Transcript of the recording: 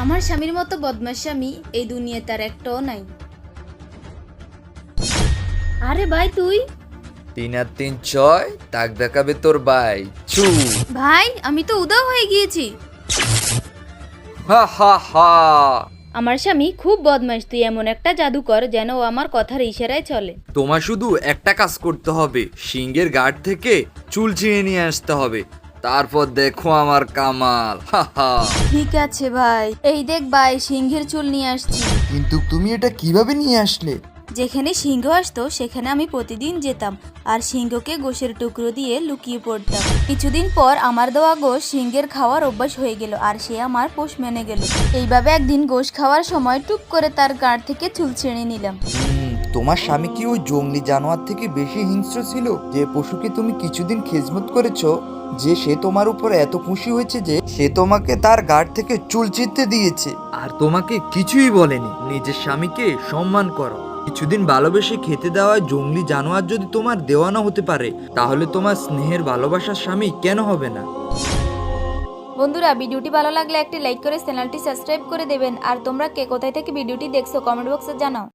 আমার স্বামীর মতো বদমাস স্বামী এই দুনিয়া তার একটাও নাই। আরে ভাই তুই? তিন আর তিন ছয় তাক দেখাবে তোর ভাই। চু ভাই আমি তো উদাও হয়ে গিয়েছি। হা হা হা। আমার স্বামী খুব বদমাস তুই এমন একটা জাদুকর যেন ও আমার কথার ইশারায় চলে। তোমার শুধু একটা কাজ করতে হবে সিংহের গাঢ় থেকে চুল ছিঁড়ে নিয়ে আসতে হবে। তারপর দেখো আমার কামাল ঠিক আছে ভাই এই দেখ ভাই সিংহের চুল নিয়ে আসছি। কিন্তু তুমি এটা কীভাবে নিয়ে আসলে? যেখানে সিংহ আসতো সেখানে আমি প্রতিদিন যেতাম আর সিংহকে গোশের টুকরো দিয়ে লুকিয়ে পড়তাম। কিছুদিন পর আমার দেওয়া গোশ সিংহের খাওয়ার অভ্যাস হয়ে গেল আর সে আমার পোষ মেনে গেল। এইভাবে একদিন গোশ খাওয়ার সময় টুক করে তার গাঁট থেকে চুল ছেড়ে নিলাম। তোমার স্বামী কি ওই জঙ্গলি জানোয়ার থেকে বেশি হিংস্র ছিল? যে পশুকে তুমি কিছুদিন খেজমত করেছ যে সে তোমার উপর এত খুশি হয়েছে যে সে তোমাকে তার গাড় থেকে চুল চিনতে দিয়েছে। আর তোমাকে কিছুই বলেনি নিজের স্বামীকে সম্মান করো। কিছুদিন ভালোবেসে খেতে দেওয়া জঙ্গলি জানোয়ার যদি তোমার দেওয়ানো হতে পারে তাহলে তোমার স্নেহের ভালোবাসার স্বামী কেন হবে না? বন্ধুরা ভিডিওটি ভালো লাগলে একটি লাইক করে চ্যানেলটি সাবস্ক্রাইব করে দেবেন। আর তোমরা কে কোথায় থেকে ভিডিওটি দেখছ কমেন্ট বক্সে জানাও।